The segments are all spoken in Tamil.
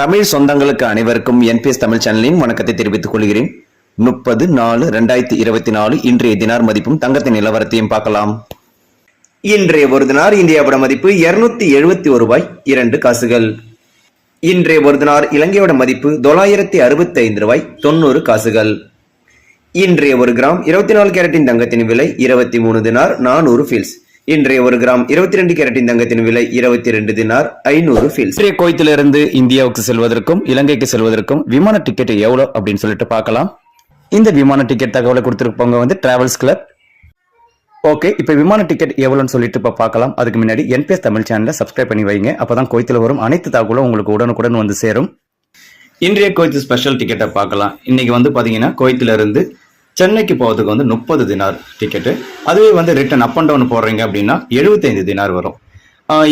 தமிழ் சொந்தங்களுக்கு அனைவருக்கும் என்பிஎஸ் தமிழ் சேனலின் வணக்கத்தை தெரிவித்துக் கொள்கிறேன். முப்பது நாலு ரெண்டாயிரத்தி இருபத்தி நாலு இன்றைய தினார் மதிப்பும் தங்கத்தின் நிலவரத்தையும் பார்க்கலாம். இன்றைய ஒரு தினார் இந்தியாவோட மதிப்பு இருநூத்தி எழுபத்தி ஒரு ரூபாய் இரண்டு காசுகள். இன்றைய ஒரு தினார் இலங்கையோட மதிப்பு தொள்ளாயிரத்தி அறுபத்தி ஐந்து ரூபாய் தொண்ணூறு காசுகள். இன்றைய ஒரு கிராம் இருபத்தி நாலு கேரட்டின் தங்கத்தின் விலை இருபத்தி மூணு தினார் நானூறு ஃபீல்ஸ் இன்றைய ஒரு கிராம் இருபத்தி ரெண்டு கேரட்டின் தங்கத்தின் விலை இருபத்தி ரெண்டு தினார் ஐநூறு ஃபீல் இன்றைய கோயத்திலிருந்து இந்தியாவுக்கு செல்வதற்கும் இலங்கைக்கு செல்வதற்கும் விமான டிக்கெட் எவ்வளவு அப்படின்னு சொல்லிட்டு பார்க்கலாம். இந்த விமான டிக்கெட் தகவலை கொடுத்துருப்பவங்க வந்து டிராவல்ஸ் கிளப் ஓகே இப்போ விமான டிக்கெட் எவ்வளோன்னு சொல்லிட்டு இப்போ பார்க்கலாம். அதுக்கு முன்னாடி என்பிஎஸ் தமிழ் சேனலை சப்ஸ்கிரைப் பண்ணி வைங்க. அப்பதான் கோயத்தில் வரும் அனைத்து தகவலும் உங்களுக்கு உடனுக்குடன் வந்து சேரும். இன்றைய கோயத்து ஸ்பெஷல் டிக்கெட்டை பார்க்கலாம். இன்னைக்கு வந்து பார்த்தீங்கன்னா கோயத்திலிருந்து சென்னைக்கு போகிறதுக்கு வந்து முப்பது தினார் டிக்கெட்டு அதுவே வந்து ரிட்டன் அப் அண்ட் டவுன் போடுறீங்க அப்படின்னா எழுபத்தைந்து தினார் வரும்.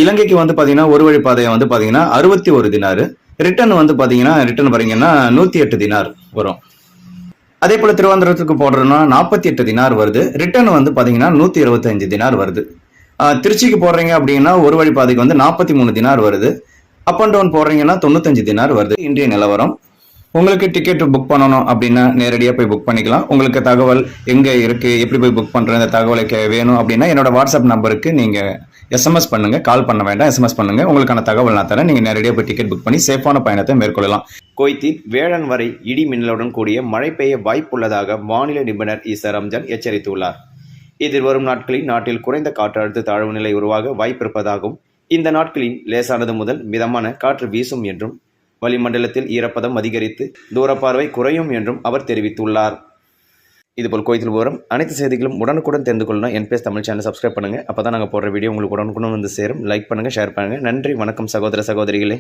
இலங்கைக்கு வந்து பார்த்தீங்கன்னா ஒரு வழி பாதையை வந்து பார்த்தீங்கன்னா அறுபத்தி ஒரு தினார். ரிட்டர்ன் வந்து பார்த்தீங்கன்னா ரிட்டர்ன் வரீங்கன்னா நூற்றி எட்டு தினார் வரும். அதே போல் திருவனந்தபுரத்துக்கு போடுறோம்னா நாற்பத்தி எட்டு தினார் வருது. ரிட்டர்ன் வந்து பார்த்தீங்கன்னா நூத்தி இருபத்தஞ்சு தினார் வருது. திருச்சிக்கு போடுறீங்க அப்படின்னா ஒரு வழி பாதைக்கு வந்து நாற்பத்தி மூணு தினார் வருது. அப் அண்ட் டவுன் போடுறீங்கன்னா தொண்ணூத்தஞ்சு தினார் வருது. இன்றைய நிலவரம். உங்களுக்கு டிக்கெட் புக் பண்ணணும் அப்படின்னா நேரடியாக போய் புக் பண்ணிக்கலாம். உங்களுக்கு தகவல் எங்கே இருக்குது எப்படி போய் புக் பண்ணுற இந்த தகவலை வேணும் அப்படின்னா என்னோட வாட்ஸ்அப் நம்பருக்கு நீங்கள் எஸ்எம்எஸ் பண்ணுங்கள் கால் பண்ண வேண்டாம் எஸ்எம்எஸ் பண்ணுங்கள் உங்களுக்கான தகவல் நான் தரேன். நீங்கள் நேரடியாக போய் டிக்கெட் புக் பண்ணி சேஃபான பயணத்தை மேற்கொள்ளலாம். கோய்த்தில் வேளன் வரை இடி மின்னலுடன் கூடிய மழை பெய்ய வாய்ப்புள்ளதாக வானிலை நிபுணர் ஈசா ரம்ஜான் எச்சரித்துள்ளார். எதிர்வரும் நாட்களில் நாட்டில் குறைந்த காற்றழுத்த தாழ்வு நிலை உருவாக வாய்ப்பிருப்பதாகவும் இந்த நாட்களில் லேசானது முதல் மிதமான காற்று வீசும் என்றும் வளிமண்டலத்தில் ஈரப்பதம் அதிகரித்து தூரப்பார்வை குறையும் என்றும் அவர் தெரிவித்துள்ளார். இதுபோல் கோயத்தில் வரும் அனைத்து செய்திகளும் உடனுக்குடன் தெரிந்து கொள்ளணும். என்பிஎஸ் தமிழ் சேனல் சப்ஸ்கிரைப் பண்ணுங்கள் அப்போ தான் நாங்கள் போடுற வீடியோ உங்களுக்கு உடனுக்குடன் வந்து சேரும். லைக் பண்ணுங்க ஷேர் பண்ணுங்கள் நன்றி வணக்கம் சகோதர சகோதரிகளே.